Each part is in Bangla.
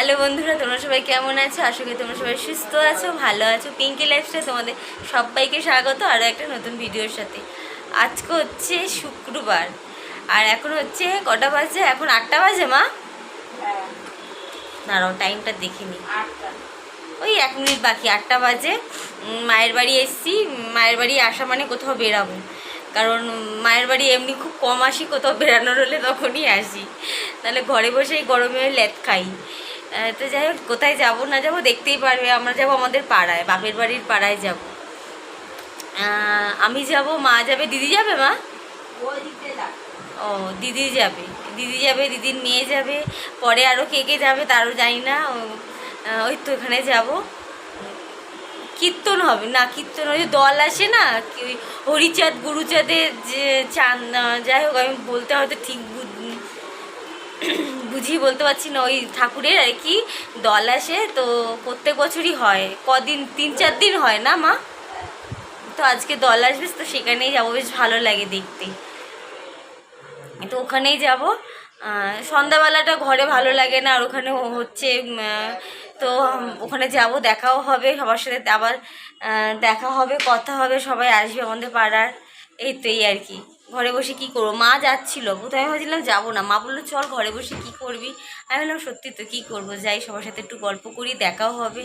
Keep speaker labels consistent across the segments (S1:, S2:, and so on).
S1: হ্যালো বন্ধুরা তোমরা সবাই কেমন আছো? আশা করি তোমরা সবাই সুস্থ আছো ভালো আছো। পিঙ্কি লাইফস্টাইল তোমাদের সবাইকে স্বাগত আরও একটা নতুন ভিডিওর সাথে। আজকে হচ্ছে শুক্রবার আর এখন হচ্ছে কটা বাজে? এখন আটটা বাজে মা? দাঁড়াও টাইমটা দেখিনি ওই এক মিনিট বাকি আটটা বাজে। মায়ের বাড়ি এসছি মায়ের বাড়ি আসা মানে কোথাও বেরাবো। কারণ মায়ের বাড়ি এমনি খুব কম আসি কোথাও বেরানোর হলে তখনই আসি। তাহলে ঘরে বসেই গরমে লেট খাই। তো যাই হোক, কোথায় যাব না যাব দেখতেই পারবে, আমরা যাব আমাদের পাড়ায়, বাপের বাড়ির পাড়ায় যাব। আমি যাব, মা যাবে, দিদি যাবে, মা? ও, দিদি যাবে দিদি যাবে, দিদির মেয়ে যাবে, পরে আরও কে কে যাবে তারও জানি না ওই তো এখানে যাব। কীর্তন হবে, না, কীর্তন, ওই দল আসে না ওই হরিচাঁদ, গুরুচাঁদের যে চান যাই হোক, আমি বলতে হয়তো ঠিক বুঝিয়ে বলতে পারছি না, ওই ঠাকুরের আর কি দল আসে, তো প্রত্যেক বছরই হয়। কদিন? তিন চার দিন হয় না মা? তো আজকে দল আসবে, তো সেখানেই যাব, বেশ ভালো লাগে দেখতে। তো ওখানেই যাব। সন্ধ্যাবেলাটা ঘরে ভালো লাগে না, আর ওখানে হচ্ছে তো ওখানে যাব, দেখাও হবে, সবার সাথে আবার দেখা হবে, কথা হবে, সবাই আসবে আমাদের পাড়ার। এই তো এই আর কি। ঘরে বসে কি করব? মা যাচ্ছিল প্রথমে ভাবছিলাম যাব না। মা বলল, চল ঘরে বসে কি করবি? আমি বললাম সত্যি তো কী করব? যাই, সবার সাথে একটু গল্প করি, দেখাও হবে।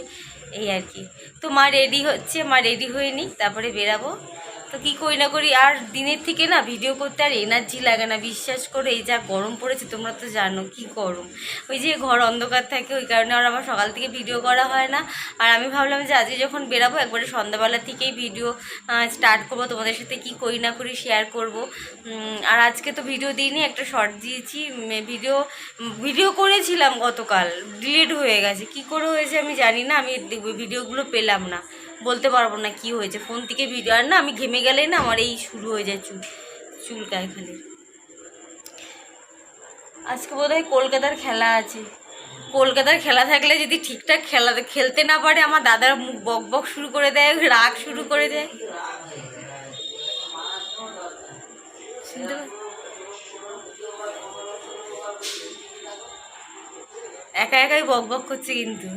S1: এই আর কি। তো মা রেডি হচ্ছে, মা রেডি হয়ে নিই তারপরে বেরাবো। তো কী করি না করি, আর দিনের থেকে না ভিডিও করতে আর এনার্জি লাগে না। বিশ্বাস করে, এই যা গরম পড়েছে, তোমরা তো জানো কি গরম। ওই যে ঘর অন্ধকার থাকে, ওই কারণে আর আমার সকাল থেকে ভিডিও করা হয় না। আর আমি ভাবলাম যে আজকে যখন বেরাবো, একবারে সন্ধ্যাবেলা থেকেই ভিডিও স্টার্ট করব। তোমাদের সাথে কি করি না করি শেয়ার করব। আর আজকে তো ভিডিও দিইনি, একটা শর্ট দিয়েছি। ভিডিও ভিডিও করেছিলাম গতকাল ডিলিট হয়ে গেছে। কি করে হয়েছে আমি জানি না, আমি ভিডিওগুলো পেলাম না। বলতে পারব না কি হয়েছে। ফোন থেকে ভিডিও, আর না আমি ঘেমে গেলেই না আমার এই শুরু হয়ে যায় চুল, চুলকায় খালি। আজকে বোধহয় কলকাতার খেলা আছে। কলকাতার খেলা থাকলে যদি ঠিকঠাক খেলা খেলতে না পারে, আমার দাদার মুখ বক বক শুরু করে দেয়, রাগ শুরু করে দেয়। একা একাই বক বক করছে কিন্তু।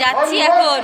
S1: যাচ্ছি এখন।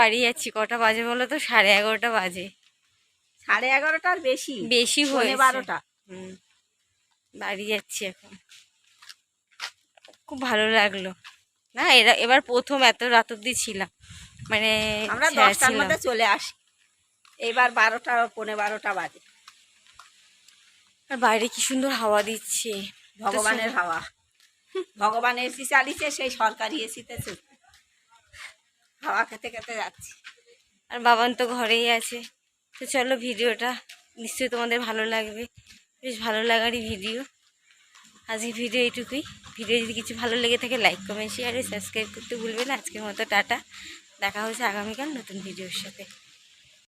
S1: বাড়ি যাচ্ছি কটা বাজে বলো তো? সাড়ে এগারোটা বাজে।
S2: সাড়ে এগারোটার বেশি?
S1: বেশি হয়েছে।
S2: বারোটা।
S1: হুম বাড়ি যাচ্ছি এখন। খুব ভালো লাগল। না এরা এবার প্রথম এত রাত অব্দি ছিলাম। মানে
S2: আমরা দশটার মধ্যে চলে আসি এইবার বারোটা পৌনে বারোটা বাজে।
S1: আর বাইরে কি সুন্দর হাওয়া দিচ্ছে।
S2: ভগবানের হাওয়া। ভগবানের এসি চালিয়েছে সেই সরকারি এসিতে হাওয়া খেতে খেতে যাচ্ছি।
S1: আর বাবান তো ঘরেই আছে। তো চলো ভিডিওটা, নিশ্চয়ই তোমাদের ভালো লাগবে। বেশ ভালো লাগারই ভিডিও। আজকে ভিডিও এইটুকুই। ভিডিও যদি কিছু ভালো লেগে থাকে লাইক কমেন্ট শেয়ার সাবস্ক্রাইব করতে ভুলবে না। আজকের মতো টাটা। দেখা হচ্ছে আগামীকাল নতুন ভিডিওর সাথে।